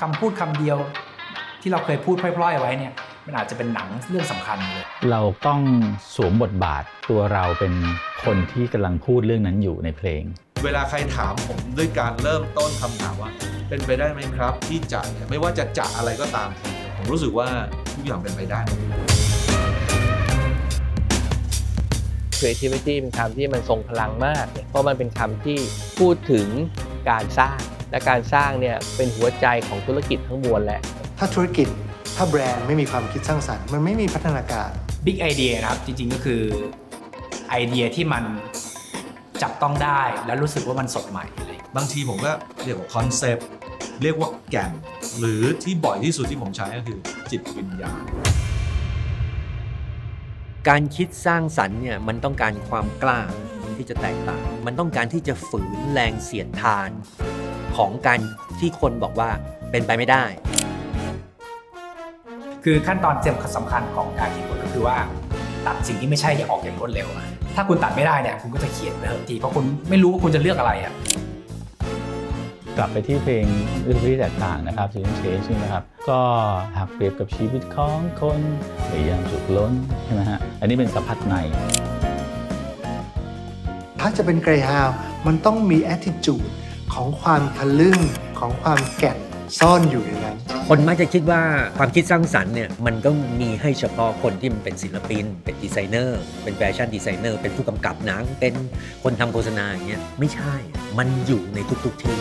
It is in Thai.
คำพูดคำเดียว ที่เราเคยพูดพร่อยๆไว้เนี่ยมันอาจจะเป็นหนังเรื่องสำคัญเลยเราต้องสวมบทบาทตัวเราเป็นคนที่กำลังพูดเรื่องนั้นอยู่ในเพลง เวลาใครถามผมด้วยการเริ่มต้นคำถามว่า เป็นไปได้ไหมครับที่จะเนี่ยไม่ว่าจะจะอะไรก็ตามทีผมรู้สึกว่าทุกอย่างเป็นไปได้ creativity เป็นคำที่มันทรงพลังมากเนี่ยเพราะมันเป็นคำที่พูดถึงการสร้าง และการสร้างเนี่ยเป็นหัวใจของธุรกิจทั้งมวลแหละ ถ้าธุรกิจ ถ้าแบรนด์ไม่มีความคิดสร้างสรรค์ มันไม่มีพัฒนาการ บิ๊กไอเดียนะครับ จริงๆก็คือไอเดียที่มันจับต้องได้แล้วรู้สึกว่ามันสดใหม่อะไรอย่างเงี้ยบางทีผมก็เรียกว่าคอนเซปต์เรียกว่าแก่น หรือที่บ่อยที่สุดที่ผมใช้ก็คือจิตวิญญาณ การคิดสร้างสรรค์เนี่ยมันต้องการความกล้าที่จะแตกต่าง มันต้องการที่จะฝืนแรงเสียดทาน ของการที่คนบอกว่าเป็นไปไม่ได้ คือขั้นตอนเต็มสำคัญของการเขียนบทก็คือว่า ตัดสิ่งที่ไม่ใช่อย่าออกอย่างรวดเร็วอะถ้าคุณตัดไม่ได้เนี่ยคุณก็จะเขียนไปเถอะทีเพราะคุณไม่รู้ว่าคุณจะเลือกอะไรอะกลับไปที่เพลงเรื่องที่แตกต่างนะครับ Season Change ใช่ไหมครับ ก็หากเปรียบกับชีวิตของคนในยามสุขล้นใช่ไหมฮะอันนี้เป็นสะพัดใน ถ้าจะเป็นเกรฮาวมันต้องมี attitude ของความทะลึ่งของความแก่นซ่อนอยู่ในนั้น คนมักจะคิดว่าความคิดสร้างสรรค์เนี่ยมันก็มีให้เฉพาะคนที่มันเป็นศิลปิน เป็นดีไซเนอร์ เป็นแฟชั่นดีไซเนอร์ เป็นผู้กำกับหนัง เป็นคนทำโฆษณาอย่างเงี้ยไม่ใช่ มันอยู่ในทุกๆที่